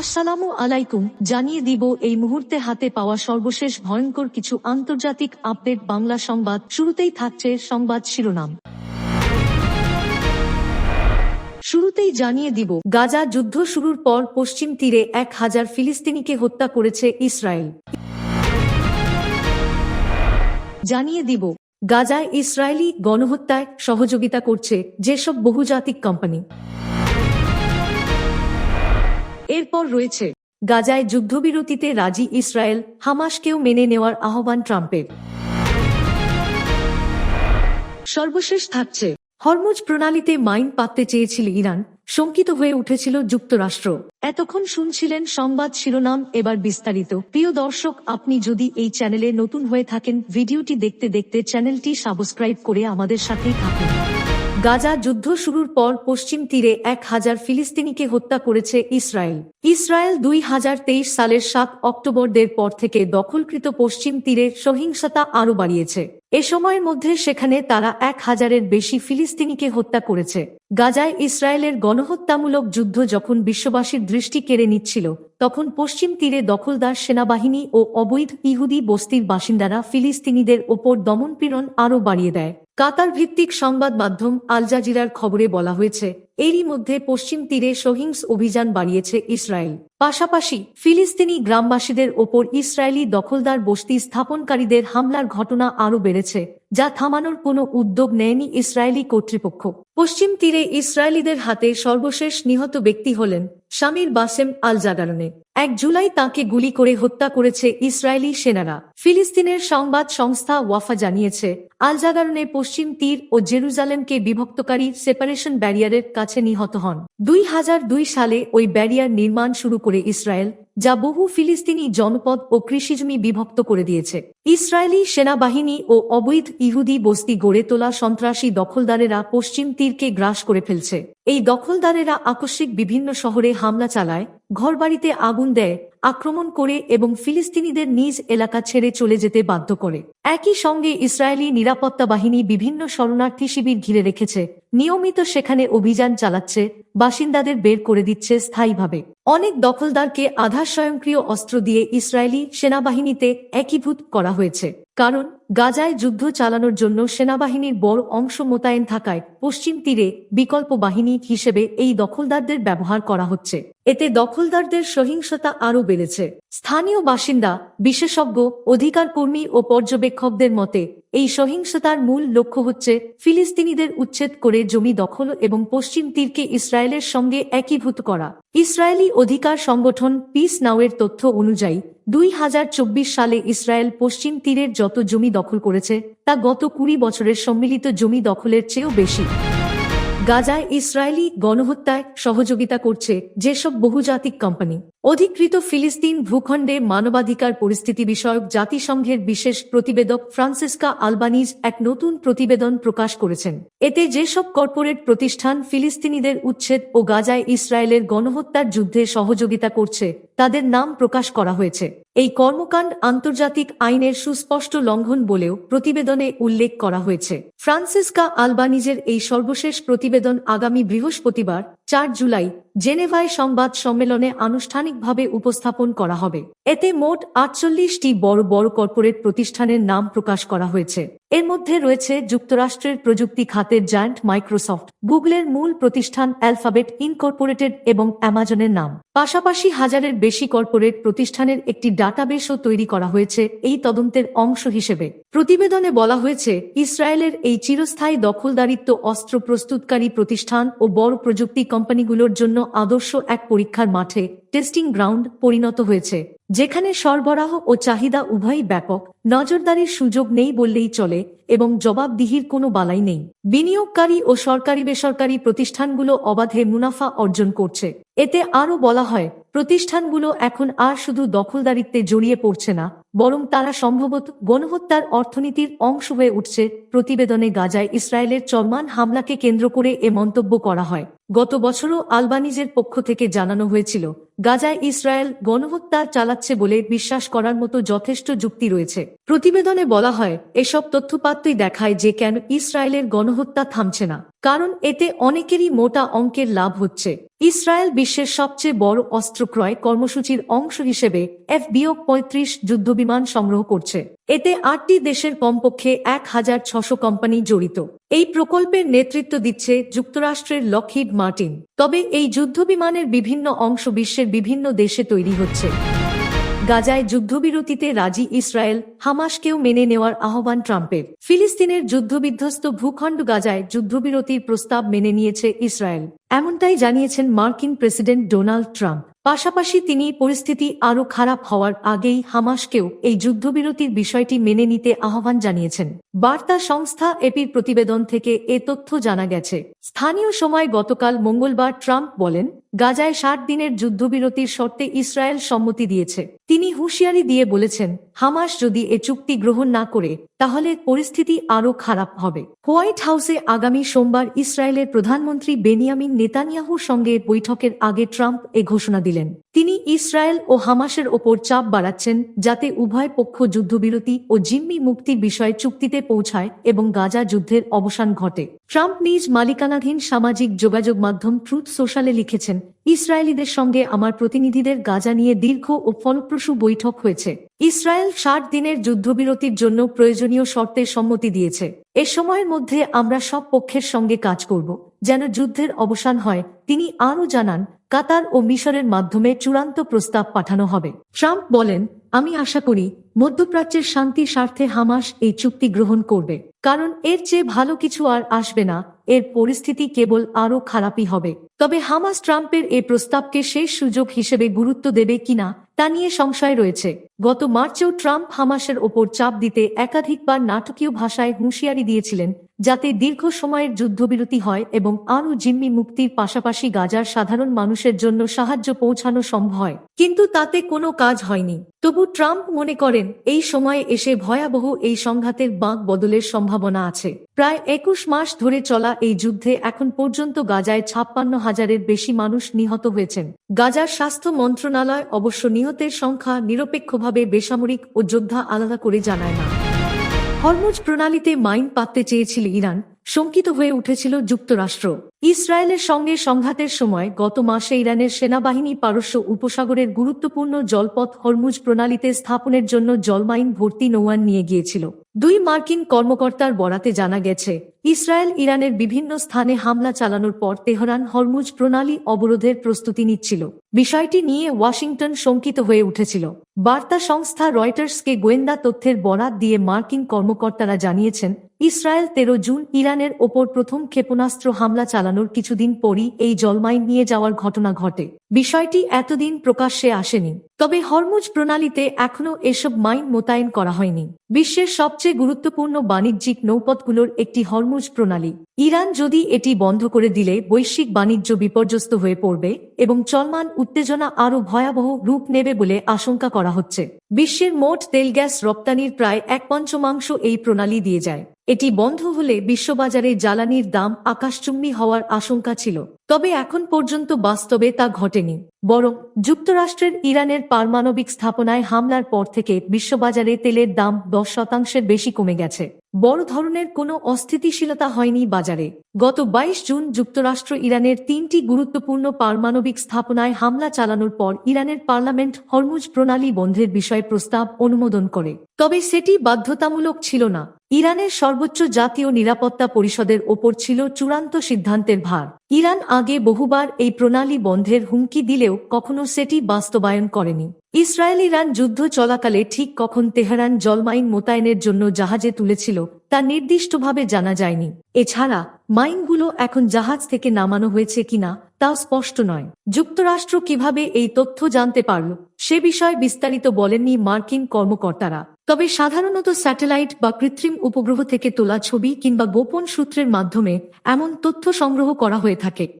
আসসালামু আলাইকুম, জানিয়ে দিব এই মুহূর্তে হাতে পাওয়া সর্বশেষ ভয়ঙ্কর কিছু আন্তর্জাতিক আপডেট বাংলা সংবাদ। শুরুতেই থাকছে সংবাদ শিরোনাম। শুরুতেই জানিয়ে দিব, গাজা যুদ্ধ শুরুর পর পশ্চিম তীরে এক হাজার ফিলিস্তিনিকে হত্যা করেছে ইসরায়েল। জানিয়ে দিব, গাজায় ইসরায়েলি গণহত্যায় সহযোগিতা করছে যেসব বহুজাতিক কোম্পানি। এরপর রয়েছে, গাজায় যুদ্ধবিরতিতে রাজি ইসরায়েল, হামাসকেও মেনে নেওয়ার আহ্বান ট্রাম্পের। সর্বশেষ থাকছে, হরমুজ প্রণালীতে মাইন পাততে চেয়েছিল ইরান, শঙ্কিত হয়ে উঠেছিল যুক্তরাষ্ট্র। এতক্ষণ শুনছিলেন সংবাদ শিরোনাম, এবার বিস্তারিত। প্রিয় দর্শক, আপনি যদি এই চ্যানেলে নতুন হয়ে থাকেন, ভিডিওটি দেখতে দেখতে চ্যানেলটি সাবস্ক্রাইব করে আমাদের সাথেই থাকুন। গাজা যুদ্ধ শুরুর পর পশ্চিম তীরে এক হাজার ফিলিস্তিনিকে হত্যা করেছে ইসরায়েল। ইসরায়েল দুই হাজার তেইশ সালের সাত অক্টোবরদের পর থেকে দখলকৃত পশ্চিম তীরে সহিংসতা আরও বাড়িয়েছে। এ সময়ের মধ্যে সেখানে তারা এক হাজারের বেশি ফিলিস্তিনিকে হত্যা করেছে। গাজায় ইসরায়েলের গণহত্যামূলক যুদ্ধ যখন বিশ্ববাসীর দৃষ্টি কেড়ে নিচ্ছিল, তখন পশ্চিম তীরে দখলদার সেনাবাহিনী ও অবৈধ ইহুদি বস্তির বাসিন্দারা ফিলিস্তিনিদের ওপর দমনপীড়ন আরও বাড়িয়ে দেয়। কাতার ভিত্তিক সংবাদ মাধ্যম আল জাজিরার খবরে বলা হয়েছে, এরই মধ্যে পশ্চিম তীরে সহিংস অভিযান বাড়িয়েছে ইসরায়েল। পাশাপাশি, ফিলিস্তিনি গ্রামবাসীদের ওপর ইসরায়েলি দখলদার বস্তি স্থাপনকারীদের হামলার ঘটনা আরও বেড়েছে, যা থামানোর কোনো উদ্যোগ নেয়নি ইসরায়েলি কর্তৃপক্ষ। পশ্চিম তীরে ইসরায়েলিদের হাতে সর্বশেষ নিহত ব্যক্তি হলেন শামির বাসেম আল জাগারনে এক জুলাই তাকে গুলি করে হত্যা করেছে ইসরায়েলি সেনারা। ফিলিস্তিনের সংবাদ সংস্থা ওয়াফা জানিয়েছে আল জাগারনে পশ্চিম তীর ও জেরুজালেমকে বিভক্তকারী সেপারেশন ব্যারিয়ারের কাছে নিহত হন। দুই হাজার দুই সালে ওই ব্যারিয়ার নির্মাণ শুরু করে ইসরায়েল, যা বহু ফিলিস্তিনি জনপদ ও কৃষিজমি বিভক্ত করে দিয়েছে। ইসরায়েলি সেনাবাহিনী ও অবৈধ ইহুদি বস্তি গড়ে তোলা সন্ত্রাসী দখলদারেরা পশ্চিম তীরকে গ্রাস করে ফেলছে। এই দখলদারেরা আকস্মিক বিভিন্ন শহরে হামলা চালায়, ঘরবাড়িতে আগুন দেয়, আক্রমণ করে এবং ফিলিস্তিনিদের নিজ এলাকা ছেড়ে চলে যেতে বাধ্য করে। একই সঙ্গে ইসরায়েলি নিরাপত্তা বাহিনী বিভিন্ন শরণার্থী শিবির ঘিরে রেখেছে। নিয়মিত সেখানে অভিযান চালাচ্ছে, বাসিন্দাদের বের করে দিচ্ছে স্থায়ীভাবে। অনেক দখলদারকে আধার স্বয়ংক্রিয় অস্ত্র দিয়ে ইসরায়েলি সেনাবাহিনীতে একীভূত করা হয়েছে। কারণ গাজায় যুদ্ধ চালানোর জন্য সেনাবাহিনীর বড় অংশ মোতায়েন থাকায় পশ্চিম তীরে বিকল্প বাহিনী হিসেবে এই দখলদারদের ব্যবহার করা হচ্ছে। এতে দখলদারদের সহিংসতা আরও বেড়েছে। স্থানীয় বাসিন্দা, বিশেষজ্ঞ অধিকার কর্মী ও পর্যবেক্ষকদের মতে, এই সহিংসতার মূল লক্ষ্য হচ্ছে ফিলিস্তিনিদের উচ্ছেদ করে জমি দখল এবং পশ্চিম তীরকে ইসরায়েলের সঙ্গে একীভূত করা। ইসরায়েলি অধিকার সংগঠন পিস নাওয়ের তথ্য অনুযায়ী, দুই হাজার চব্বিশ সালে ইসরায়েল পশ্চিম তীরের যত জমি দখল করেছে, তা গত কুড়ি বছরের সম্মিলিত জমি দখলের চেয়েও বেশি। গাজায় ইসরায়েলি গণহত্যায় সহযোগিতা করছে যেসব বহুজাতিক কোম্পানি। অধিকৃত ফিলিস্তিন ভূখণ্ডে মানবাধিকার পরিস্থিতি বিষয়ক জাতিসংঘের বিশেষ প্রতিবেদক ফ্রান্সিসকা আলবানিজ এক নতুন প্রতিবেদন প্রকাশ করেছেন। এতে যেসব কর্পোরেট প্রতিষ্ঠান ফিলিস্তিনিদের উচ্ছেদ ও গাজায় ইসরায়েলের গণহত্যার যুদ্ধে সহযোগিতা করছে তাদের নাম প্রকাশ করা হয়েছে। এই কর্মকাণ্ড আন্তর্জাতিক আইনের সুস্পষ্ট লঙ্ঘন বলেও প্রতিবেদনে উল্লেখ করা হয়েছে। ফ্রান্সিসকা আলবানিজের এই সর্বশেষ প্রতিবেদন আগামী বৃহস্পতিবার চার জুলাই জেনেভায় সংবাদ সম্মেলনে আনুষ্ঠানিকভাবে উপস্থাপন করা হবে। এতে মোট আটচল্লিশটি বড় বড় কর্পোরেট প্রতিষ্ঠানের নাম প্রকাশ করা হয়েছে। এর মধ্যে রয়েছে যুক্তরাষ্ট্রের প্রযুক্তি খাতের জায়ান্ট মাইক্রোসফট, গুগলের মূল প্রতিষ্ঠান অ্যালফাবেট ইনকর্পোরেটেড এবং অ্যামাজনের নাম। পাশাপাশি হাজারের বেশি কর্পোরেট প্রতিষ্ঠানের একটি ডাটাবেসও তৈরি করা হয়েছে এই তদন্তের অংশ হিসেবে। প্রতিবেদনে বলা হয়েছে, ইসরায়েলের এই চিরস্থায়ী দখলদারিত্ব অস্ত্র প্রস্তুতকারী প্রতিষ্ঠান ও বড় প্রযুক্তি কোম্পানিগুলোর জন্য আদর্শ এক পরীক্ষার মাঠে টেস্টিং গ্রাউন্ড পরিণত হয়েছে, যেখানে সরবরাহ ও চাহিদা উভয়ই ব্যাপক, নজরদারির সুযোগ নেই বললেই চলে এবং জবাবদিহির কোনো বালাই নেই। বিনিয়োগকারী ও সরকারি বেসরকারি প্রতিষ্ঠানগুলো অবাধে মুনাফা অর্জন করছে। এতে আরও বলা হয়, প্রতিষ্ঠানগুলো এখন আর শুধু দখলদারিত্বে জড়িয়ে পড়ছে না, বরং তারা সম্ভবত গণহত্যার অর্থনীতির অংশ হয়ে উঠছে। প্রতিবেদনে গাজায় ইসরায়েলের চলমান হামলাকে কেন্দ্র করে এ মন্তব্য করা হয়। গত বছরও আলবানিজের পক্ষ থেকে জানানো হয়েছিল, গাজায় ইসরায়েল গণহত্যা চালাচ্ছে বলে বিশ্বাস করার মতো যথেষ্ট যুক্তি রয়েছে। প্রতিবেদনে বলা হয়, এসব তথ্যপাত্রই দেখায় যে কেন ইসরায়েলের গণহত্যা থামছে না, কারণ এতে অনেকেরই মোটা অঙ্কের লাভ হচ্ছে। ইসরায়েল বিশ্বের সবচেয়ে বড় অস্ত্র ক্রয় কর্মসূচির অংশ হিসেবে এফ বিয়োগ পঁয়ত্রিশ যুদ্ধবিমান সংগ্রহ করছে। এতে আটটি দেশের কমপক্ষে এক হাজার ছশো কোম্পানি জড়িত। এই প্রকল্পের নেতৃত্ব দিচ্ছে যুক্তরাষ্ট্রের লকহিড মার্টিন। তবে এই যুদ্ধবিমানের বিভিন্ন অংশ বিশ্বের বিভিন্ন দেশে তৈরি হচ্ছে। গাজায় যুদ্ধবিরতিতে রাজি ইসরায়েল, হামাসকেও মেনে নেওয়ার আহ্বান ট্রাম্পের। ফিলিস্তিনের যুদ্ধবিধ্বস্ত ভূখণ্ড গাজায় যুদ্ধবিরতির প্রস্তাব মেনে নিয়েছে ইসরায়েল। এমনটাই জানিয়েছেন মার্কিন প্রেসিডেন্ট ডোনাল্ড ট্রাম্প। পাশাপাশি তিনি পরিস্থিতি আরও খারাপ হওয়ার আগেই হামাসকেও এই যুদ্ধবিরতির বিষয়টি মেনে নিতে আহ্বান জানিয়েছেন। বার্তা সংস্থা এপির প্রতিবেদন থেকে এ তথ্য জানা গেছে। স্থানীয় সময় গতকাল মঙ্গলবার ট্রাম্প বলেন গাজায় ষাট দিনের যুদ্ধবিরতির শর্তে ইসরায়েল সম্মতি দিয়েছে। তিনি হুঁশিয়ারি দিয়ে বলেছেন, হামাস যদি এ চুক্তি গ্রহণ না করে, তাহলে পরিস্থিতি আরও খারাপ হবে। হোয়াইট হাউসে আগামী সোমবার ইসরায়েলের প্রধানমন্ত্রী বেনিয়ামিন নেতানিয়াহুর সঙ্গে বৈঠকের আগে ট্রাম্প এ ঘোষণা দিলেন। তিনি ইসরায়েল ও হামাসের ওপর চাপ বাড়াচ্ছেন যাতে উভয় পক্ষ যুদ্ধবিরতি ও জিম্মি মুক্তির বিষয়ে চুক্তিতে পৌঁছায় এবং গাজা যুদ্ধের অবসান ঘটে। ট্রাম্প নিজ মালিকানাধীন সামাজিক যোগাযোগ মাধ্যম ট্রুথ সোশ্যালে লিখেছেন, ইসরায়েলিদের সঙ্গে আমার প্রতিনিধিদের গাজা নিয়ে দীর্ঘ ও ফলপ্রসূ বৈঠক হয়েছে। ইসরায়েল ষাট দিনের যুদ্ধবিরতির জন্য প্রয়োজনীয় শর্তের সম্মতি দিয়েছে। এ সময়ের মধ্যে আমরা সব পক্ষের সঙ্গে কাজ করব। যেন যুদ্ধের অবসান হয়, তিনি আরও জানান, কাতার ও মিশরের মাধ্যমে চূড়ান্ত প্রস্তাব পাঠানো হবে। ট্রাম্প বলেন আমি আশা করি মধ্যপ্রাচ্যের শান্তির স্বার্থে হামাস এই চুক্তি গ্রহণ করবে। কারণ এর চেয়ে ভালো কিছু আর আসবে না, এর পরিস্থিতি কেবল আরও খারাপই হবে। তবে হামাস ট্রাম্পের এই প্রস্তাবকে শেষ সুযোগ হিসেবে গুরুত্ব দেবে কিনা, তা নিয়ে সংশয় রয়েছে। গত মার্চেও ট্রাম্প হামাসের ওপর চাপ দিতে একাধিকবার নাটকীয় ভাষায় হুঁশিয়ারি দিয়েছিলেন যাতে দীর্ঘ সময়ের যুদ্ধবিরতি হয় এবং আরও জিম্মি মুক্তির পাশাপাশি গাজার সাধারণ মানুষের জন্য সাহায্য পৌঁছানো সম্ভব হয়। কিন্তু তাতে কোনো কাজ হয়নি। তবু ট্রাম্প মনে করেন, এই সময়ে এসে ভয়াবহ এই সংঘাতের বাঁক বদলের সম্ভাবনা আছে। প্রায় একুশ মাস ধরে চলা এই যুদ্ধে এখন পর্যন্ত গাজায় ছাপ্পান্ন হাজারের বেশি মানুষ নিহত হয়েছেন। গাজার স্বাস্থ্য মন্ত্রণালয় অবশ্য নিহতের সংখ্যা নিরপেক্ষভাবে বেসামরিক ও যোদ্ধা আলাদা করে জানায় না। হরমুজ প্রণালীতে মাইন পাততে চেয়েছিল ইরান শঙ্কিত হয়ে উঠেছিল যুক্তরাষ্ট্র। ইসরায়েলের সঙ্গে সংঘাতের সময় গত মাসে ইরানের সেনাবাহিনী পারস্য উপসাগরের গুরুত্বপূর্ণ জলপথ হরমুজ প্রণালীতে স্থাপনের জন্য জলমাইন ভর্তি নৌয়ান নিয়ে গিয়েছিল। দুই মার্কিন কর্মকর্তার বরাতে জানা গেছে, ইসরায়েল ইরানের বিভিন্ন স্থানে হামলা চালানোর পর তেহরান হরমুজ প্রণালী অবরোধের প্রস্তুতি নিচ্ছিল। বিষয়টি নিয়ে ওয়াশিংটন শঙ্কিত হয়ে উঠেছিল। বার্তা সংস্থা রয়টার্সকে গোয়েন্দা তথ্যের বরাত দিয়ে মার্কিন কর্মকর্তারা জানিয়েছেন ইসরায়েল তেরো জুন ইরানের ওপর প্রথম ক্ষেপণাস্ত্র হামলা চালানোর কিছুদিন পরই এই জলমাইন নিয়ে যাওয়ার ঘটনা ঘটে। বিষয়টি এতদিন প্রকাশ্যে আসেনি। তবে হরমুজ প্রণালীতে এখনও এসব মাইন মোতায়েন করা হয়নি। বিশ্বের সবচেয়ে গুরুত্বপূর্ণ বাণিজ্যিক নৌপথগুলোর একটি হরমুজ প্রণালী। ইরান যদি এটি বন্ধ করে দিলে বৈশ্বিক বাণিজ্য বিপর্যস্ত হয়ে পড়বে এবং চলমান উত্তেজনা আরও ভয়াবহ রূপ নেবে বলে আশঙ্কা করা হচ্ছে। বিশ্বের মোট তেল গ্যাস রপ্তানির প্রায় এক পঞ্চমাংশ এই প্রণালী দিয়ে যায়। এটি বন্ধ হলে বিশ্ববাজারে জ্বালানির দাম আকাশচুম্বী হওয়ার আশঙ্কা ছিল। তবে এখন পর্যন্ত বাস্তবে তা ঘটেনি। বরং যুক্তরাষ্ট্রের ইরানের পারমাণবিক স্থাপনায় হামলার পর থেকে বিশ্ববাজারে তেলের দাম দশ শতাংশের বেশি কমে গেছে। বড় ধরনের কোনো অস্থিতিশীলতা হয়নি বাজারে। গত বাইশ জুন যুক্তরাষ্ট্র ইরানের তিনটি গুরুত্বপূর্ণ পারমাণবিক স্থাপনায় হামলা চালানোর পর ইরানের পার্লামেন্ট হরমুজ প্রণালী বন্ধের বিষয়ে প্রস্তাব অনুমোদন করে। তবে সেটি বাধ্যতামূলক ছিল না। ইরানের সর্বোচ্চ জাতীয় নিরাপত্তা পরিষদের ওপর ছিল চূড়ান্ত সিদ্ধান্তের ভার। ইরান আগে বহুবার এই প্রণালী বন্ধের হুমকি দিলেও কখনো সেটি বাস্তবায়ন করেনি। ইসরায়েল ইরান যুদ্ধ চলাকালে ঠিক কখন তেহরান জলমাইন মোতায়েনের জন্য জাহাজে তুলেছিল, তা নির্দিষ্টভাবে জানা যায়নি। এছাড়া, মাইনগুলো এখন জাহাজ থেকে নামানো হয়েছে কিনা তাও স্পষ্ট নয়। যুক্তরাষ্ট্র কীভাবে এই তথ্য জানতে পারল, সে বিষয়ে বিস্তারিত বলেননি মার্কিন কর্মকর্তারা। তবে সাধারণত স্যাটেলাইট বা কৃত্রিম উপগ্রহ থেকে তোলা ছবি কিংবা গোপন সূত্রের মাধ্যমে এমন তথ্য সংগ্রহ করা হয়ে থাকে।